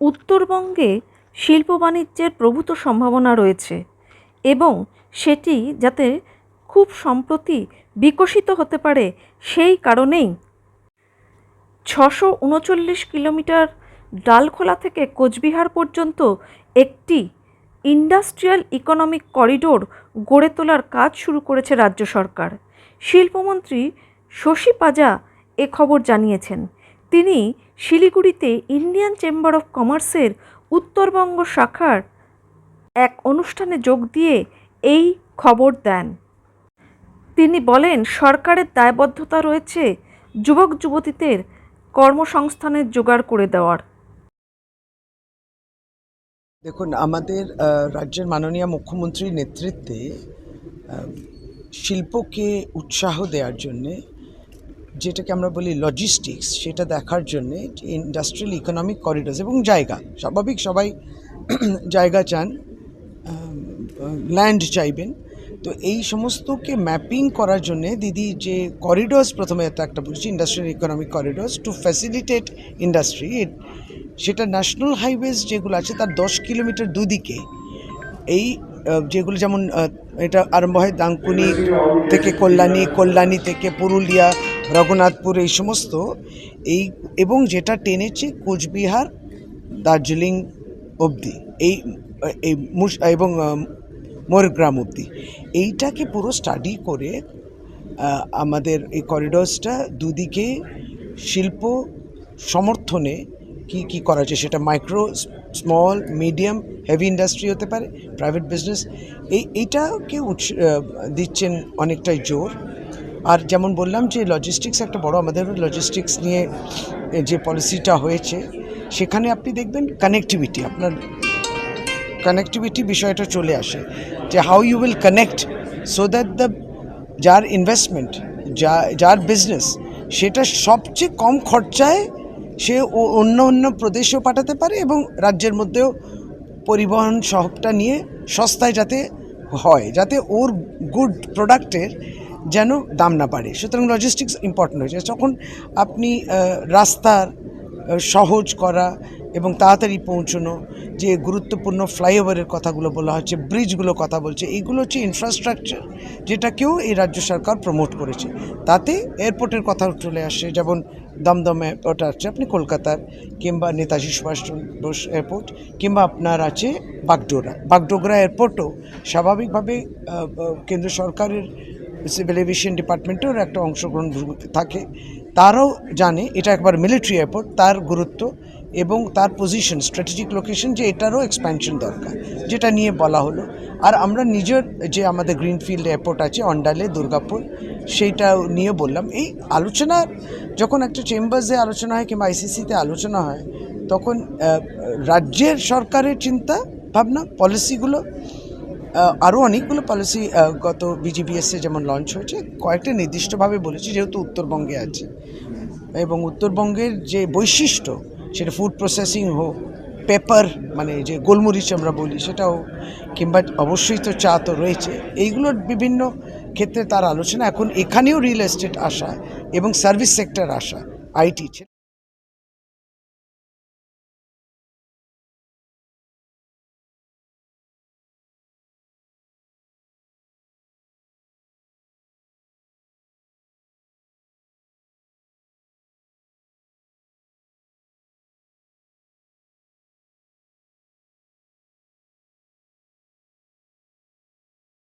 উত্তরবঙ্গে শিল্প বাণিজ্যের প্রভূত সম্ভাবনা রয়েছে এবং সেটি যাতে খুব সম্প্রতি বিকশিত হতে পারে সেই কারণেই ছশো উনচল্লিশ কিলোমিটার ডালখোলা থেকে কোচবিহার পর্যন্ত একটি ইন্ডাস্ট্রিয়াল ইকোনমিক করিডোর গড়ে তোলার কাজ শুরু করেছে রাজ্য সরকার। শিল্পমন্ত্রী শশী পাজা এ খবর জানিয়েছেন। তিনি শিলিগুড়িতে ইন্ডিয়ান চেম্বার অফ কমার্সের উত্তরবঙ্গ শাখার এক অনুষ্ঠানে যোগ দিয়ে এই খবর দেন। তিনি বলেন, সরকারের দায়বদ্ধতা রয়েছে যুবক যুবতীদের কর্মসংস্থানের জোগাড় করে দেওয়ার। দেখুন, আমাদের রাজ্যের মাননীয় মুখ্যমন্ত্রীর নেতৃত্বে শিল্পকে উৎসাহ দেওয়ার জন্যে যেটাকে আমরা বলি লজিস্টিক্স সেটা দেখার জন্যে ইন্ডাস্ট্রিয়াল ইকোনমিক করিডোর্স এবং জায়গা। স্বাভাবিক সবাই জায়গা চান ল্যান্ড চাইবেন। তো এই সমস্তকে ম্যাপিং করার জন্য দিদি যে করিডোর্স প্রথমে একটা বলছি industrial economic corridors to facilitate industry সেটা ন্যাশনাল হাইওয়েজ যেগুলো আছে তার দশ কিলোমিটার দুদিকে। এই যেগুলো যেমন এটা আরম্ভ হয় দাঙ্কুনি থেকে কল্যাণী কল্যাণী থেকে পুরুলিয়া রঘুনাথপুর এই সমস্ত এই এবং যেটা টেনেছে কোচবিহার, দার্জিলিং অবধি, এই এবং মোরগ্রাম অবধি। এইটাকে পুরো স্টাডি করে আমাদের এই করিডোরসটা দুদিকে শিল্প সমর্থনে কি কি করা যায় সেটা micro small medium heavy industry হতে পারে প্রাইভেট বিজনেস এই, এইটাকে উৎস দিচ্ছেন অনেকটাই জোর। আর যেমন বললাম যে লজিস্টিক্স একটা বড় আমাদের লজিস্টিক্স নিয়ে যে পলিসিটা হয়েছে, সেখানে আপনি দেখবেন কানেক্টিভিটি আপনার কানেক্টিভিটি বিষয়টা চলে আসে, যে how you will connect so that the যার ইনভেস্টমেন্ট যা, যার বিজনেস সেটা সবচেয়ে কম খরচায় সে অন্য অন্য প্রদেশেও পাঠাতে পারে এবং রাজ্যের মধ্যেও পরিবহন সবটা নিয়ে সস্তায় যাতে হয়, যাতে ওর গুড প্রোডাক্টের যেন দাম না বাড়ে। সুতরাং লজিস্টিক্স ইম্পর্টেন্ট হয়েছে। যখন আপনি রাস্তার সহজ করা এবং তাড়াতাড়ি পৌঁছানো, যে গুরুত্বপূর্ণ ফ্লাইওভারের কথাগুলো বলা হচ্ছে ব্রিজগুলো কথা বলছে, এইগুলো হচ্ছে ইনফ্রাস্ট্রাকচার যেটাকেও এই রাজ্য সরকার প্রমোট করেছে। তাতে এয়ারপোর্টের কথা চলে আসে, যেমন দমদম এয়ারপোর্ট আছে, আপনি কলকাতার কিংবা নেতাজি সুভাষচন্দ্র বোস এয়ারপোর্ট কিংবা আপনার আছে বাগডোগরা। বাগডোগরা এয়ারপোর্টও স্বাভাবিকভাবে কেন্দ্র সরকারের সিভিল এভিয়েশন ডিপার্টমেন্টের একটা অংশগ্রহণ থাকে। তারাও জানে এটা একবার মিলিটারি এয়ারপোর্ট, তার গুরুত্ব এবং তার পজিশন স্ট্র্যাটেজিক লোকেশন যে এটারও এক্সপ্যানশন দরকার, যেটা নিয়ে বলা হলো। আর আমরা নিজের যে আমাদের গ্রিনফিল্ড এয়ারপোর্ট আছে অন্ডালে দুর্গাপুর সেইটা নিয়ে বললাম। এই আলোচনা, যখন একটা চেম্বার্সে আলোচনা হয় কিংবা আইসিসিতে আলোচনা হয়, তখন রাজ্যের সরকারের চিন্তা ভাবনা পলিসিগুলো আরও অনেকগুলো পলিসি গত বিজিবিএসে যেমন লঞ্চ হয়েছে, কয়েকটা নির্দিষ্টভাবে বলেছি যেহেতু উত্তরবঙ্গে আছে। এবং উত্তরবঙ্গের যে বৈশিষ্ট্য, সেটা ফুড প্রসেসিং হোক পেপার মানে যে গোলমরিচ আমরা বলি সেটাও, কিংবা অবশ্যই তো চা তো রয়েছে, এইগুলোর বিভিন্ন ক্ষেত্রে তার আলোচনা। এখন এখানেও রিয়েল এস্টেট আসা এবং সার্ভিস সেক্টর আসা আইটি